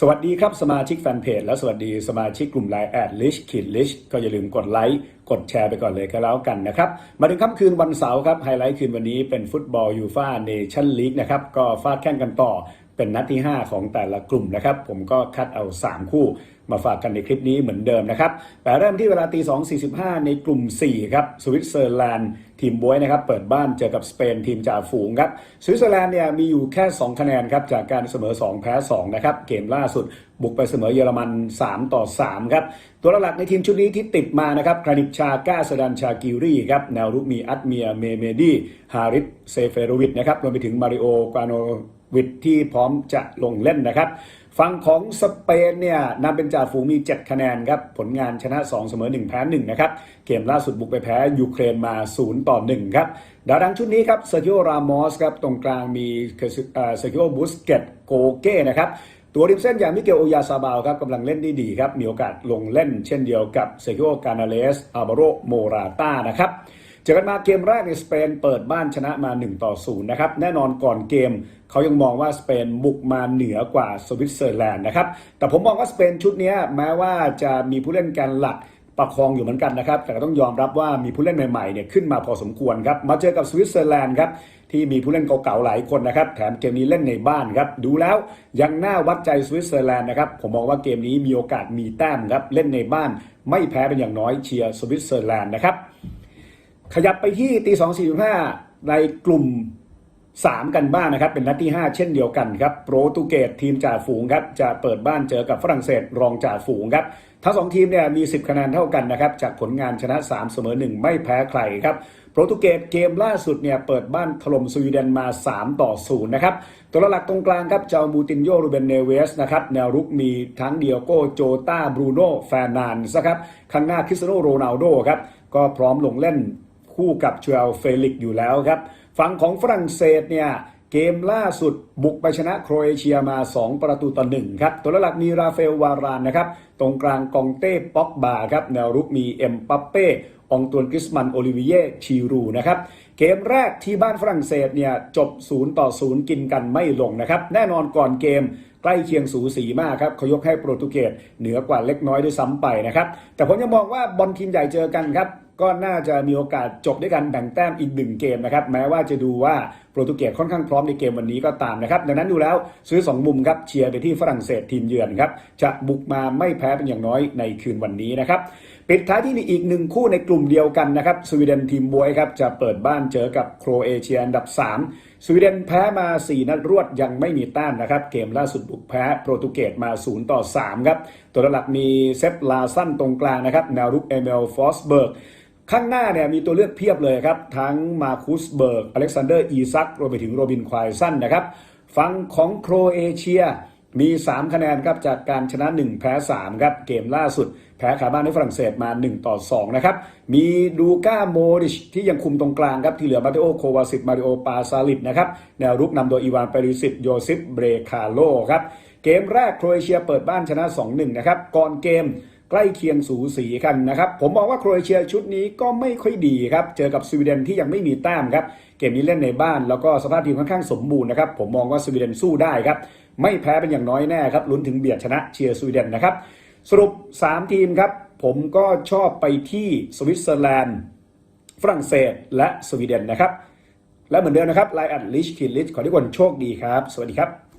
สวัสดีครับสมาชิกแฟนเพจและสวัสดีสมาชิกกลุ่มไลน์แอดลิชขีดลิชก็อย่าลืมกดไลค์กดแชร์ไปก่อนเลยก็แล้วกันนะครับ มาถึงค่ำคืนวันเสาร์ครับไฮไลท์คืนวันนี้เป็นฟุตบอลยูฟ่าเนชั่นลีกนะครับ ก็ฟาดแข่งกันต่อ เป็นนัดที่ 5 ของแต่ละกลุ่มนะครับ ผมก็คัดเอา 3 คู่มาฝากกันในคลิปนี้เหมือนเดิมนะครับ แต่เริ่มที่เวลาตี 2.45 ในกลุ่ม 4 ครับ สวิตเซอร์แลนด์ทีมบวยนะครับ เปิดบ้านเจอกับสเปนทีมจ่าฝูงครับ สวิตเซอร์แลนด์เนี่ยมีอยู่แค่ 2 คะแนนครับ จากการเสมอ 2 แพ้ 2 นะครับ เกมล่าสุดบุกไปเสมอเยอรมัน 3 ต่อ 3 ครับ ตัวหลักในทีมชุดนี้ที่ติดมานะครับ ครานิชชาก้าสดันชากิรีครับ แนวรุกมีอัตเมีย เมเมดี ฮาริสเซเฟโรวิชนะครับ รวมไปถึงมาริโอกาโน วิทที่พร้อมจะลงเล่นนะครับ ฝั่งของสเปนเนี่ยนำเป็นจ่าฝูงมี 7 คะแนนครับ ผลงานชนะ 2 เสมอ 1 แพ้ 1 นะครับ เกมล่าสุดบุกไปแพ้ยูเครนมา 0 ต่อ 1 ครับดาวดังชุดนี้ครับเซอร์ i ิโอรามอสครับตรงกลางมีเซอร์กิโอบุสเกตโกเก้นะครับตัวริมเส้นอย่างมิเกลโอยาซาบาวครับกำลังเล่นได้ดีครับ มีโอกาสลงเล่นเช่นเดียวกับเซอร์กิโอ กานาเลสอาบาโรโมราตานะครับ เจอกันมาเกมแรกในสเปนเปิดบ้านชนะมา 1 ต่อ 0 นะครับ แน่นอนก่อนเกมเขายังมองว่าสเปนบุกมาเหนือกว่าสวิตเซอร์แลนด์นะครับ แต่ผมมองว่าสเปนชุดนี้แม้ว่าจะมีผู้เล่นแกันหลักประคองอยู่เหมือนกันนะครับ แต่ก็ต้องยอมรับว่ามีผู้เล่นใหม่ๆเนี่ยขึ้นมาพอสมควรครับ มาเจอกับสวิตเซอร์แลนด์ครับที่มีผู้เล่นเก่าๆหลายคนนะครับ แถมเกมนี้เล่นในบ้านครับ ดูแล้วยังน่าวัดใจสวิตเซอร์แลนด์นะครับ ผมมองว่าเกมนี้มีโอกาสมีแต้มครับ เล่นในบ้านไม่แพ้เป็นอย่างน้อยเชียร์สวิตเซอร์แลนด์นะครับ ขยับไปที่ตีสองสี่ห้าในกลุ่ม 3 กันบ้างนะครับ เป็นนัดที่ 5 เช่นเดียวกันครับโปรตุเกสทีมจ่าฝูงครับจะเปิดบ้านเจอกับฝรั่งเศสรองจ่าฝูงครับทั้งสองทีมเนี่ยมี 10 คะแนนเท่ากันนะครับจากผลงานชนะ 3 เสมอ 1 ไม่แพ้ใครครับโปรตุเกสเกมล่าสุดเนี่ยเปิดบ้านถล่มสวีเดนมา 3 ต่อ 0 นะครับ ตัวหลักตรงกลางครับเจ้ามูตินโยรูเบนเนเวสนะครับแนวรุกมีทั้งเดียโก้โจตาบรูโน่แฟนานส์นะครับข้างหน้าคริสเตียโนโรนัลโดครับก็พร้อมลงเล่น คู่กับชูเอลเฟลิกอยู่แล้วครับ ฝั่งของฝรั่งเศสเนี่ยเกมล่าสุดบุกไปชนะโครเอเชียมา 2 ประตูต่อหนึ่งครับ ตัวหลักมีราเฟลวารานนะครับ ตรงกลางกองเต้ป็อกบาครับ แนวรุกมีเอ็มปัปเป้องตวนกริสมันโอลิเวียชีรูนะครับ เกมแรกที่บ้านฝรั่งเศสเนี่ยจบ 0 ต่อ 0 กินกันไม่ลงนะครับ แน่นอนก่อนเกมใกล้เคียงสูสีมากครับเขายกให้โปรตุเกสเหนือกว่าเล็กน้อยด้วยซ้ำไปนะครับ แต่ผมยังมองว่าบอลทีมใหญ่เจอกันครับ ก็น่าจะมีโอกาสจบด้วยกันแบ่งแต้มอีกหนึ่งเกมนะครับแม้ว่าจะดูว่าโปรตุเกสค่อนข้างพร้อมในเกมวันนี้ก็ตามนะครับดังนั้นดูแล้วซื้อ 2 มุมครับเชียร์ไปที่ฝรั่งเศสทีมเยือนครับจะบุกมาไม่แพ้เป็นอย่างน้อยในคืนวันนี้นะครับปิดท้ายที่มีอีกหนึ่งคู่ในกลุ่มเดียวกันนะครับสวีเดนทีมบวยครับจะเปิดบ้านเจอกับโครเอเชียอันดับ 3สวีเดนแพ้มา 4 นัดรวดยังไม่มีต้มนนะครับเกมล่าสุดบุกแพ้โปรตุเกสมา 0 ต่อ 3 ครับ ตัวหลักมีเซฟลาซันตรงกลางนะครับแนวรุกเอเมลฟอสเบิร์กข้างหน้าเนี่ยมีตัวเลือกเพียบเลยครับ ทั้งมาคุสเบิร์กอเล็กซานเดอร์อีซักรวมไปถึงโรบินควายสันนะครับฝั่งของโครเอเชีย มี 3 คะแนนครับจากการชนะ 1 แพ้ 3 ครับเกมล่าสุด แพ้ขาบ้านให้ฝรั่งเศสมา 1 ต่อ 2 นะครับ มีดูก้าโมดิชที่ยังคุมตรงกลางครับ ที่เหลือมาติโอโควาสิตมาริโอปาซาลิดนะครับ แนวรุกนำโดยอีวานเปริสิตโยซิปเบรคาโลครับ เกมแรกโครเอเชียเปิดบ้านชนะ 2-1 นะครับ ก่อนเกมใกล้เคียงสูสีกันนะครับ ผมมองว่าโครเอเชียชุดนี้ก็ไม่ค่อยดีครับ เจอกับสวีเดนที่ยังไม่มีแต้มครับ เกมนี้เล่นในบ้านแล้วก็สภาพทีมค่อนข้างสมบูรณ์นะครับ ผมมองว่าสวีเดนสู้ได้ครับ ไม่แพ้เป็นอย่างน้อยแน่ครับลุ้นถึงเบียดชนะเชียร์สวีเดนนะครับสรุป 3 ทีมครับ ผมก็ชอบไปที่สวิตเซอร์แลนด์ ฝรั่งเศสและสวีเดนนะครับ และเหมือนเดิมนะครับไลอัดลิชคินลิชขอทุกคนโชคดีครับ สวัสดีครับ